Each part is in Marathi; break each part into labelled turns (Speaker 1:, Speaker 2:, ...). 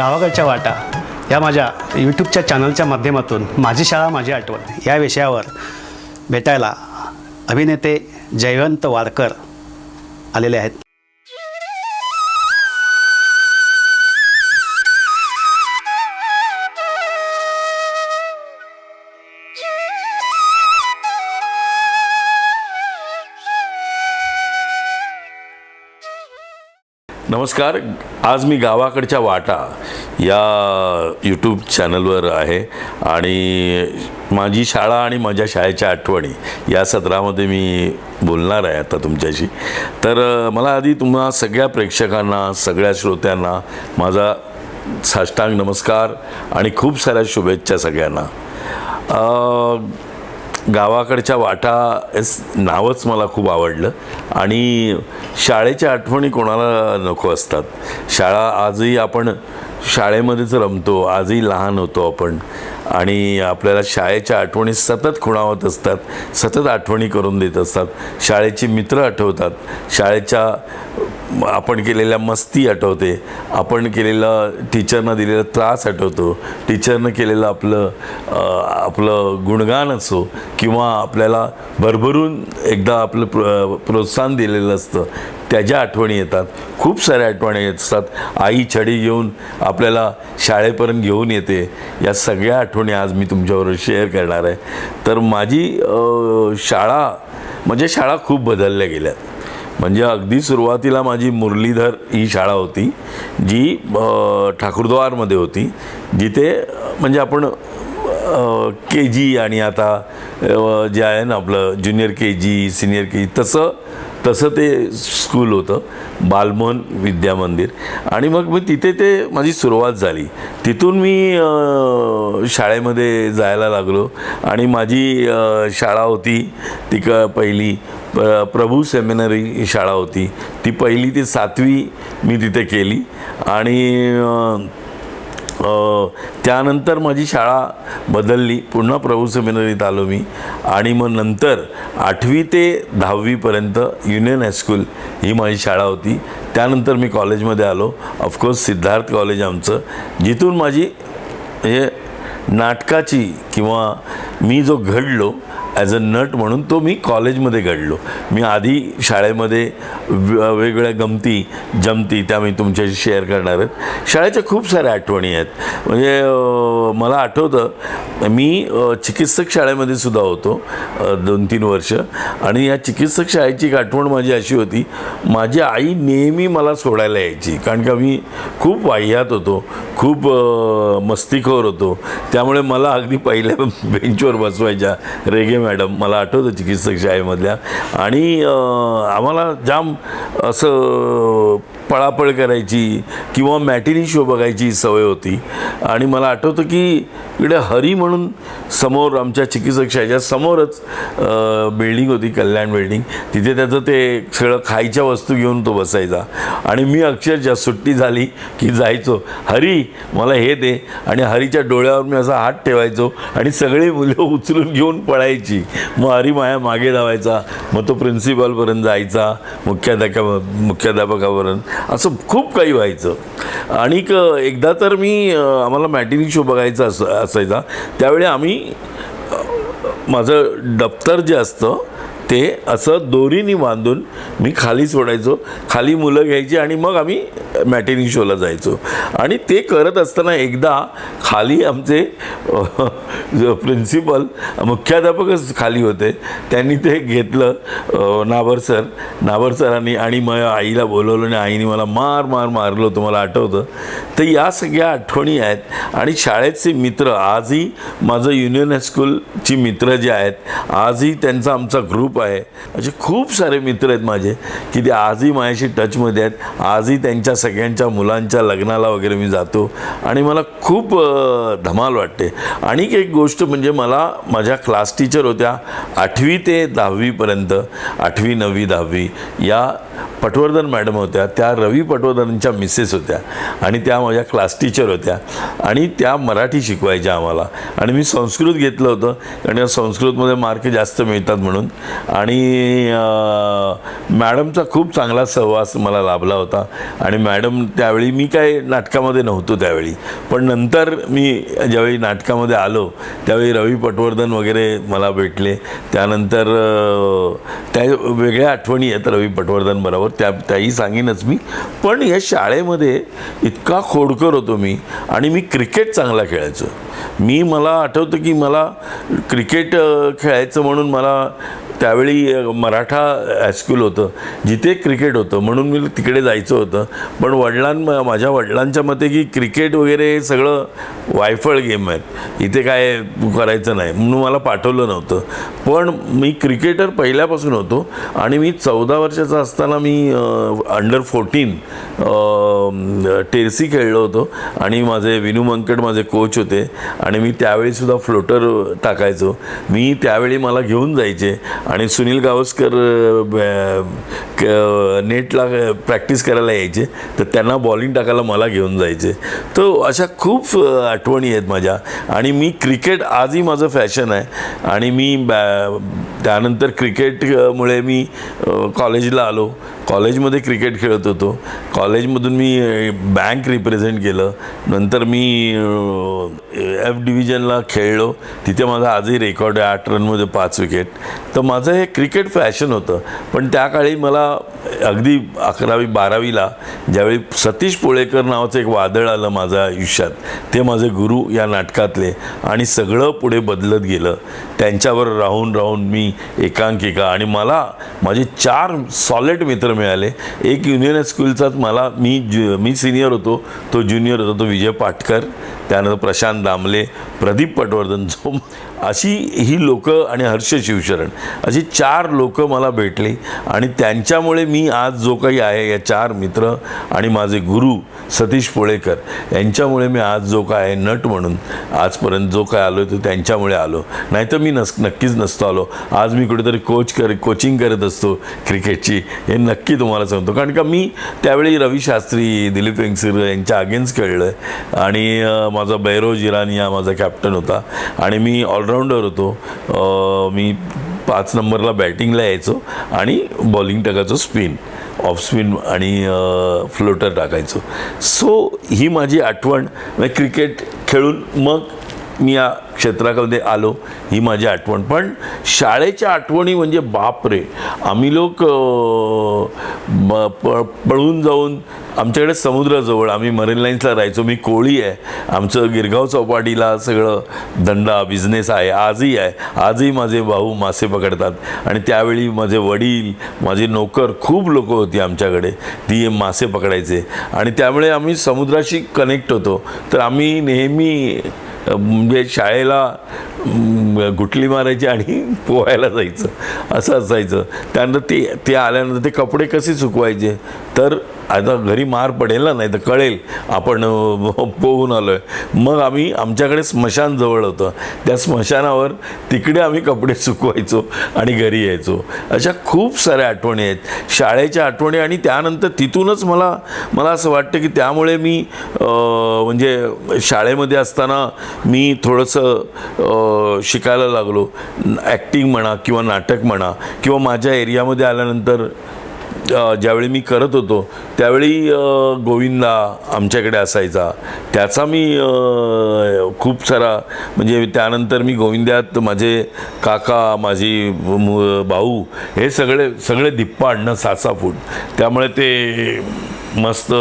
Speaker 1: गावाकडच्या वाटा या माझ्या यूट्यूबच्या चॅनलच्या माध्यमातून माझी शाळा माझी आठवण या विषयावर भेटायला अभिनेते जयवंत वाडकर आलेले आहेत.
Speaker 2: नमस्कार आज मी गावाकडच्या वाटा या यूट्यूब चॅनलवर आहे आणि माझी शाळा आणि माझ्या शाळेच्या आठवणी या सत्रामध्ये मी बोलणार आहे आता तुमच्याशी. तर मला आधी तुम्हा सगळ्या प्रेक्षकांना सगळ्या श्रोत्यांना माझा साष्टांग नमस्कार आणि खूप साऱ्या शुभेच्छा सगळ्यांना. गावाकडच्या वाटा हेच नावच मला खूप आवडलं. आणि शाळेच्या आठवणी कोणाला नको असतात. शाळा आजही आपण शाळेमध्येच रमतो. आजही लहान होतो आपण. आणि आपल्याला शाळेच्या आठवणी सतत खुणावत असतात. सतत आठवणी करून देत असतात. शाळेचे मित्र आठवतात. शाळेच्या आपण केलेल्या मस्ती आठवते. आपण केलेला टीचरनं दिलेला त्रास आठवतो. टीचरनं केलेलं आपलं आपलं गुणगान असो किंवा आपल्याला भरभरून एकदा आपलं प्र प्रोत्साहन दिलेलं असतं. त्याच्या आठवणी येतात. खूप साऱ्या आठवणी येत असतात आई छडी घेऊन आपल्याला शाळेपर्यंत घेऊन येते. या सगळ्या आठवणी आज मी तुमच्याबरोबर शेअर करणार आहे. तर माझी शाळा म्हणजे शाळा खूप बदलल्या गेल्यात. म्हणजे अगदी सुरुवातीला माझी मुरलीधर ही शाळा होती जी ठाकूरद्वारमध्ये होती. जिथे म्हणजे आपण के जी आणि आता जे आहे ना आपलं junior K G senior K जी तसं तसं ते स्कूल होतं. बालमोहन विद्या मंदिर. आणि मग मी तिथे ते माझी सुरुवात झाली. तिथून मी शाळेमध्ये जायला लागलो. आणि माझी शाळा होती ती क पहिली प्रभू सेमिनरी शाळा होती. ती पहिली ती सातवी मी तिथे केली. आणि त्यानंतर माझी शाळा बदलली. पुन्हा प्रभू सेमिनरीत आलो मी. आणि मग नंतर आठवी ते दहावीपर्यंत युनियन हायस्कूल ही माझी शाळा होती. त्यानंतर मी कॉलेजमध्ये आलो. ऑफकोर्स सिद्धार्थ कॉलेज आमचं जिथून माझी हे नाटकाची किंवा मी जो घडलो ॲज अ नट म्हणून तो मी कॉलेजमध्ये घडलो. मी आधी शाळेमध्ये वेगवेगळ्या गमती जमती त्या मी तुमच्याशी शेअर करणार आहेत शाळेच्या खूप साऱ्या आठवणी आहेत. म्हणजे मला आठवतं मी चिकित्सक शाळेमध्ये सुद्धा होतो दोन तीन वर्ष. आणि या चिकित्सक शाळेची एक आठवण माझी अशी होती माझी आई नेहमी मला सोडायला यायची. कारण का मी खूप वाह्यात होतो खूप मस्तीखोर होतो. त्यामुळे मला अगदी पहिल्या बेंचवर बसवायच्या रेगे मॅडम मला आठवतं चिकित्सक शाळेमधल्या. आणि आम्हाला जाम असं पळापळ करायची किंवा मॅटिनी शो बघायची सवय होती. आणि मला आठवतं की इकडे हरी म्हणून समोर आमच्या चिकित्सक शाळेच्या समोरच बिल्डिंग होती कल्याण बिल्डिंग तिथे त्याचं ते सगळं खायच्या वस्तू घेऊन तो बसायचा. आणि मी अक्षरशः सुट्टी झाली की जायचो. हरी मला हे दे. आणि हरीच्या डोळ्यावर मी असा हात ठेवायचो आणि सगळी मुलं उचलून घेऊन पळायची. मग हरी माया मागे धावायचा. मग तो प्रिन्सिपलपर्यंत जायचा मुख्याध्यापका मुख्याध्यापकापर्यंत असं खूप काही व्हायचं. आणि एकदा तर मी आम्हाला मॅटिनी शो बघायचा अस असायचा. त्यावेळी आम्ही माझं दप्तर जे असतं ते असं दोरीनी बांधून मी खाली सोडायचो खाली मुलं घ्यायची आणि मग आम्ही मॅटेनी शोला जायचो. आणि ते करत असताना एकदा खाली आमचे प्रिन्सिपल मुख्याध्यापकच खाली होते. त्यांनी ते घेतलं. नाभर सर नाभर सरांनी आणि मग आईला बोलवलं आणि आईने मला मार मार मारलं होतं. मला आठवतं. तर या सगळ्या आठवणी आहेत. आणि शाळेचे मित्र आजही माझं युनियन हायस्कूलची मित्र जे आहेत आजही त्यांचा आमचा ग्रुप आहे. असे खूप सारे मित्र आहेत माझे की ते आजही माझ्याशी टचमध्ये आहेत. आजही त्यांच्या सगळ्यांच्या मुलांच्या लग्नाला वगैरे मी जातो. आणि मला खूप धमाल वाटते. आणि एक गोष्ट म्हणजे मला माझ्या क्लास टीचर होत्या आठवी ते दहावीपर्यंत आठवी नववी दहावी या पटवर्धन मॅडम होत्या त्या रवी पटवर्धनच्या मिसेस होत्या आणि त्या माझ्या क्लास टीचर होत्या. आणि त्या मराठी शिकवायच्या आम्हाला. आणि मी संस्कृत घेतलं होतं. कारण या संस्कृतमध्ये मार्क जास्त मिळतात म्हणून. आणि मॅडमचा खूप चांगला सहवास मला लाभला होता. आणि मॅडम त्यावेळी मी काय नाटकामध्ये नव्हतो त्यावेळी. पण नंतर मी ज्यावेळी नाटकामध्ये आलो त्यावेळी रवी पटवर्धन वगैरे मला भेटले. त्यानंतर त्या वेगळ्या आठवणी आहेत रवी पटवर्धन बरोबर. त्या त्याही सांगेनच मी. पण या शाळेमध्ये इतका खोडकर होतो मी आणि मी क्रिकेट चांगला खेळायचो. मी मला आठवतं की मला क्रिकेट खेळायचं म्हणून मला त्यावेळी मराठा हायस्कूल होतं जिथे क्रिकेट होतं म्हणून मी तिकडे जायचं होतं. पण वडिलां माझ्या वडिलांच्या मते की क्रिकेट वगैरे हे सगळं वायफळ गेम आहेत. इथे काय करायचं नाही म्हणून मला पाठवलं नव्हतं. पण मी क्रिकेटर पहिल्यापासून होतो आणि मी चौदा वर्षाचा असताना मी अंडर फोर्टीन टेरसी खेळलो होतो आणि माझे विनू मंकड माझे कोच होते आणि मी त्यावेळीसुद्धा फ्लोटर टाकायचो. मी त्यावेळी मला घेऊन जायचे आणि सुनील गावस्कर क- नेटला प्रॅक्टिस करायला यायचे. तर त्यांना बॉलिंग टाकायला मला घेऊन जायचे. तर अशा खूप आठवणी आहेत माझ्या. आणि मी क्रिकेट आजही माझं फॅशन आहे. आणि मी बॅ त्यानंतर क्रिकेटमुळे मी कॉलेजला आलो. कॉलेजमध्ये क्रिकेट खेळत होतो. कॉलेजमधून मी बँक रिप्रेझेंट केलं. नंतर मी एफ डिव्हिजनला खेळलो. तिथे माझा आजही रेकॉर्ड आहे आठ रनमध्ये पाच विकेट तर माझं हे क्रिकेट फॅशन होतं. पण त्या काळी मला अगदी अकरावी बारावीला ज्यावेळी सतीश पोळेकर नावाचं एक वादळ आलं माझ्या आयुष्यात ते माझे गुरु या नाटकातले आणि सगळं पुढे बदलत गेलं. त्यांच्यावर राहून राहून मी एकांकिका आणि मला माझे चार सॉलिड मित्र मिळाले. एक युनियन स्कूलचाच मला मी ज्यु मी सिनियर होतो तो ज्युनियर होता तो विजय पाटकर. त्यानंतर प्रशांत दामले प्रदीप पटवर्धन झोम अशी ही लोकं आणि हर्ष शिवशरण अशी चार लोकं मला भेटली. आणि त्यांच्यामुळे मी आज जो काही आहे या चार मित्र आणि माझे गुरु सतीश पोळेकर यांच्यामुळे मी आज जो काय आहे नट म्हणून आजपर्यंत जो काय आलो तो त्यांच्यामुळे आलो. नाहीतर मी नस नक्कीच नसतो आलो. आज मी कुठेतरी कोच कर कोचिंग करत असतो क्रिकेटची हे नक्की तुम्हाला सांगतो. कारण का मी त्यावेळी रवी शास्त्री दिलीप वेंगसर यांच्या अगेन्स्ट खेळलं आणि माझा बैरोज इराणी हा माझा कॅप्टन होता. आणि मी ऑलराऊंडर होतो. मी पाच नंबरला बॅटिंगला यायचो आणि बॉलिंग टाकायचो स्पिन ऑफ स्पिन आणि फ्लोटर टाकायचो. सो ही माझी आठवण. क्रिकेट खेळून मग मी या क्षेत्राकडे आलो ही माझी आठवण. पण शाळेच्या आठवणी म्हणजे बाप रे आम्ही लोक ब- पळून जाऊन आमच्याकडे समुद्राजवळ आम्ही मरीन लाईन्सला राहायचो. मी कोळी आहे. आमचं गिरगाव चौपाटीला सगळं धंदा बिझनेस आहे. आजही आहे. आजही माझे भाऊ मासे पकडतात. आणि त्यावेळी माझे वडील माझे नोकर खूप लोक होती आमच्याकडे. ती मासे पकडायचे. आणि त्यामुळे आम्ही समुद्राशी कनेक्ट होतो. तर आम्ही नेहमी म्हणजे शाळेला गुटली मारायची आणि पोहायला जायचं. असं असायचं. त्यानंतर ते ते आल्यानंतर ते कपडे कसे सुकवायचे? तर आता घरी मार पडेल ना नाही तर कळेल. आपण पोहून आलो आहे मग आम्ही आमच्याकडे स्मशान जवळ होतं. त्या स्मशानावर तिकडे आम्ही कपडे सुकवायचो आणि घरी यायचो. अशा खूप साऱ्या आठवणी आहेत. शाळेच्या आठवणी आणि त्यानंतर तिथूनच मला मला असं वाटतं की त्यामुळे मी म्हणजे शाळेमध्ये असताना मी थोडंसं शिकायला लागलो. ॲक्टिंग म्हणा किंवा नाटक म्हणा किंवा माझ्या एरियामध्ये आल्यानंतर ज्यावेळी मी करत होतो त्यावेळी गोविंदा आमच्याकडे असायचा. त्याचा मी खूप सारा म्हणजे त्यानंतर मी गोविंद्यात माझे काका माझी मु- भाऊ हे सगळे सगळे धिप्पा आणणं सासा फूट त्यामुळे ते मस्त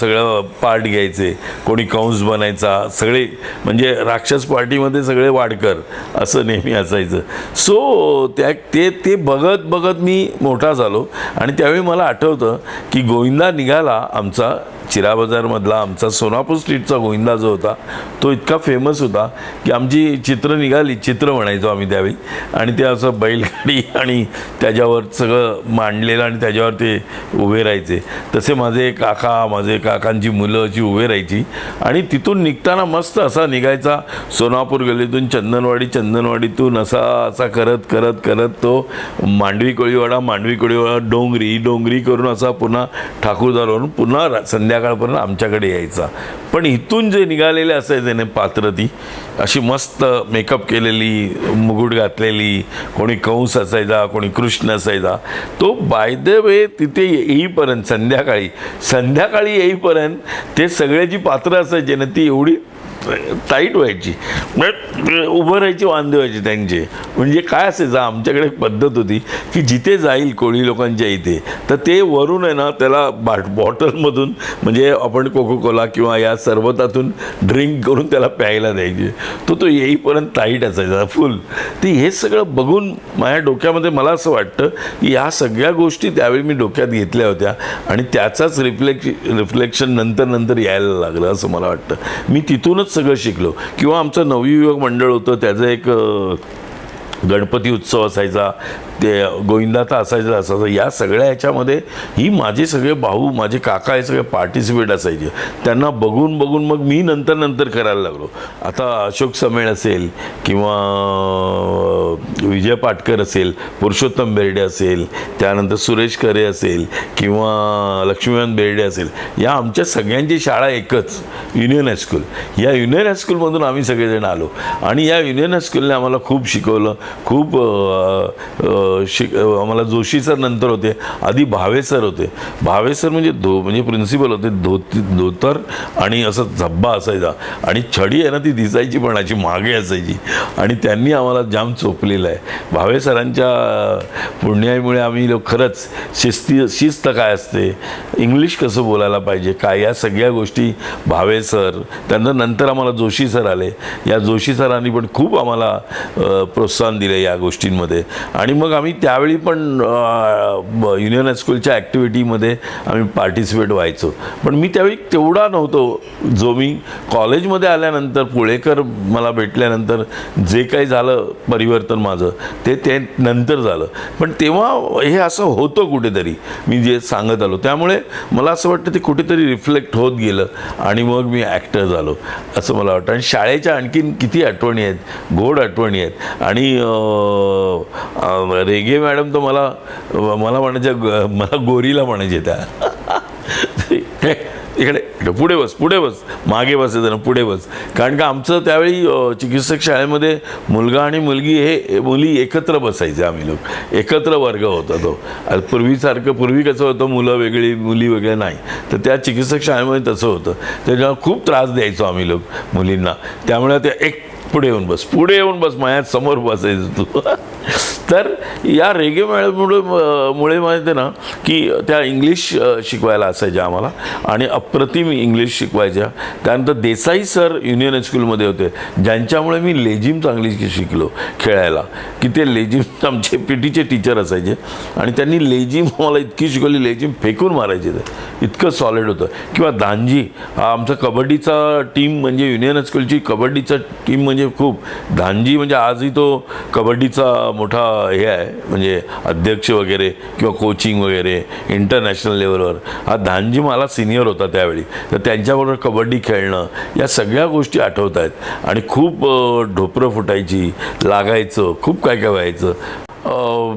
Speaker 2: सगळं पार्ट घ्यायचे. कोणी कंस बनायचा सगळे म्हणजे राक्षस पार्टीमध्ये सगळे वाडकर असं नेहमी असायचं. सो त्या ते ते बघत बघत मी मोठा झालो. आणि त्यावेळी मला आठवतं की गोविंदा निघाला आमचा चिरा बाजारमधला आमचा सोनापूर स्ट्रीटचा गोविंदा जो होता तो इतका फेमस होता की आमची चित्र निघाली चित्र म्हणायचो आम्ही त्यावेळी. आणि ते असं बैलगाडी आणि त्याच्यावर सगळं मांडलेलं आणि त्याच्यावर ते उभे राहायचे. तसे माझे काका माझे काकांची मुलं अशी उभे राहायची. आणि तिथून निघताना मस्त असा निघायचा सोनापूर गल्लीतून चंदनवाडी चंदनवाडीतून असा असा करत करत करत तो मांडवी कोळीवाडा मांडवी कोळीवाडा डोंगरी डोंगरी करून असा पुन्हा ठाकूरदारवरून पुन्हा संध्याकाळ संध्याकाळपर्यंत आमच्याकडे यायचा. पण इथून जे निघालेले असायचे ना पात्र ती. अशी मस्त मेकअप केलेली मुगुट घातलेली कोणी कंस असायचा कोणी कृष्ण असायचा. तो बाय द वे तिथे येईपर्यंत संध्याकाळी संध्याकाळी येईपर्यंत ते सगळे जी पात्र असायचे ना ती एवढी टाईट व्हायची. म्हणजे उभं राहायची वांदे व्हायचे त्यांचे. म्हणजे काय असायचं आमच्याकडे एक पद्धत होती की जिथे जाईल कोळी लोकांच्या इथे तर ते वरून आहे ना त्याला बाट बॉटलमधून म्हणजे आपण कोको कोला किंवा या सरबतातून ड्रिंक करून त्याला प्यायला द्यायचे. तो तो येईपर्यंत टाईट असायचा फुल. ते हे सगळं बघून माझ्या डोक्यामध्ये मला असं वाटतं की या सगळ्या गोष्टी त्यावेळी मी डोक्यात घेतल्या होत्या आणि त्याचाच रिफ्लेक्श रिफ्लेक्शन नंतर नंतर यायला लागलं असं मला वाटतं. मी तिथूनच सगळं शिकलो. किंवा आमचं नवयुवक मंडळ होतं त्याचं एक गणपती उत्सव असायचा ते गोविंदाचा असायचा असायचा या सगळ्या ह्याच्यामध्ये ही माझे सगळे भाऊ माझे काका हे सगळे पार्टिसिपेट असायचे. त्यांना बघून बघून मग मी नंतर नंतर करायला लागलो. आता अशोक समेळ असेल किंवा विजय पाटकर असेल पुरुषोत्तम बेर्डे असेल त्यानंतर सुरेश करे असेल किंवा लक्ष्मीकांत बेर्डे असेल या आमच्या सगळ्यांची शाळा एकच युनियन हायस्कूल. या युनियन हायस्कूलमधून आम्ही सगळेजण आलो. आणि या युनियन हायस्कूलने आम्हाला खूप शिकवलं. खूप शिक आम्हाला जोशी सर नंतर होते. आधी भावे सर होते. भावे सर म्हणजे धो म्हणजे प्रिन्सिपल होते. धोती धोतर आणि असं झब्बा असायचा. आणि छडी आहे ना ती दिसायची पण अशी मागे असायची. आणि त्यांनी आम्हाला जाम चोपलेलं आहे. भावे सरांच्या पुण्यामुळे आम्ही लोक खरंच शिस्ती शिस्त काय असते? इंग्लिश कसं बोलायला पाहिजे? काय? या सगळ्या गोष्टी भावे सर त्यानंतर नंतर आम्हाला जोशी सर आले. या जोशी सरांनी पण खूप आम्हाला प्रोत्साहन दिलं या गोष्टींमध्ये. आणि मग आम्ही त्यावेळी पण युनियन हायस्कूलच्या ॲक्टिव्हिटीमध्ये आम्ही पार्टिसिपेट व्हायचो. पण मी त्यावेळी तेवढा नव्हतो जो मी कॉलेजमध्ये आल्यानंतर पुळेकर मला भेटल्यानंतर जे काही झालं परिवर्तन माझं ते ते नंतर झालं. पण तेव्हा हे असं होतं कुठेतरी मी जे सांगत आलो. त्यामुळे मला असं वाटतं ते कुठेतरी रिफ्लेक्ट होत गेलं आणि मग मी ॲक्टर झालो असं मला वाटतं. आणि शाळेच्या आणखीन किती आठवणी आहेत गोड आठवणी आहेत. आणि रेगे मॅडम तर मला मला म्हणायच्या मला गोरीला म्हणायचे त्या. इकडे इकडे पुढे बस पुढे बस मागे बसायचं ना पुढे बस. कारण का आमचं त्यावेळी चिकित्सक शाळेमध्ये मुलगा आणि मुलगी हे मुली एकत्र बसायचे आम्ही लोक. एकत्र वर्ग होता तो. पूर्वीसारखं पूर्वी कसं होतं मुलं वेगळी मुली वेगळे नाही. तर त्या चिकित्सक शाळेमध्ये तसं होतं. त्याच्यामुळे खूप त्रास द्यायचो आम्ही लोक मुलींना. त्यामुळे त्या एक पुढे येऊन बस पुढे येऊन बस माझ्यासमोर बसायचं तू. तर या रेगे मेळ्यामुळे मुळे माहिती ना की त्या इंग्लिश शिकवायला असायच्या आम्हाला. आणि अप्रतिम इंग्लिश शिकवायच्या. त्यानंतर देसाई सर युनियन हायस्कूलमध्ये होते. ज्यांच्यामुळे मी लेझिम चांगली शिकलो खेळायला. की ते लेझिम आमचे पी टीचे टीचर असायचे. आणि त्यांनी लेझिम मला इतकी शिकवली लेझिम फेकून मारायचे ते. इतकं सॉलिड होतं. किंवा दांजी हा आमचा कबड्डीचा टीम म्हणजे युनियन हायस्कूलची कबड्डीचा टीम म्हणजे म्हणजे खूप धानजी म्हणजे आजही तो कबड्डीचा मोठा हे आहे म्हणजे अध्यक्ष वगैरे किंवा कोचिंग वगैरे इंटरनॅशनल लेवलवर हा धानजी मला सिनियर होता त्यावेळी. तर त्यांच्याबरोबर कबड्डी खेळणं या सगळ्या गोष्टी आठवत आहेत. आणि खूप ढोपरं फुटायची लागायचं खूप काय काय व्हायचं.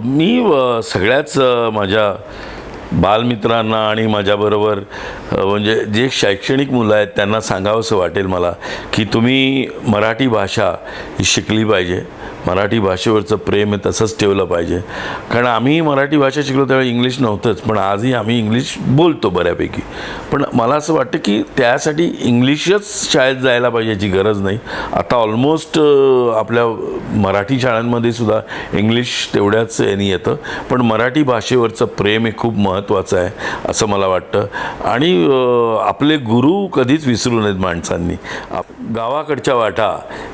Speaker 2: मी सगळ्याच माझ्या बालमित्रांना आणि माझ्याबरोबर म्हणजे जे शैक्षणिक मुलं आहेत त्यांना सांगावंसं वाटेल मला की तुम्ही मराठी भाषा ही शिकली पाहिजे. मराठी भाषेवरचं प्रेम आहे तसंच ठेवलं पाहिजे. कारण आम्ही मराठी भाषा शिकलो त्यावेळी इंग्लिश नव्हतंच पण आजही आम्ही इंग्लिश बोलतो बऱ्यापैकी. पण मला असं वाटतं की त्यासाठी इंग्लिशच शाळेत जायला पाहिजे याची गरज नाही. आता ऑलमोस्ट आपल्या मराठी शाळांमध्ये सुद्धा इंग्लिश तेवढ्याच यांनी येतं. पण मराठी भाषेवरचं प्रेम हे खूप महत्त्वाचं महत्त्वाचं आहे असं मला वाटतं. आणि आपले गुरु कधीच विसरू नयेत माणसांनी. गावाकडच्या वाटा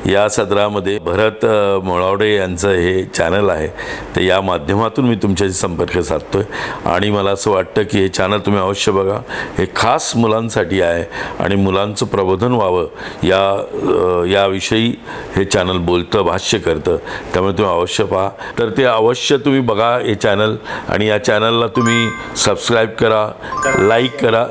Speaker 2: या सदरामध्ये भरत मोळावडे यांचं हे चॅनल आहे. तर या माध्यमातून मी तुमच्याशी संपर्क साधतो आहे आणि मला असं वाटतं की हे चॅनल तुम्ही अवश्य बघा. हे खास मुलांसाठी आहे आणि मुलांचं प्रबोधन व्हावं या याविषयी हे चॅनल बोलतं भाष्य करतं. त्यामुळे तुम्ही अवश्य पहा. तर ते अवश्य तुम्ही बघा हे चॅनल आणि या चॅनलला तुम्ही सबस्क्राईब करा लाईक करा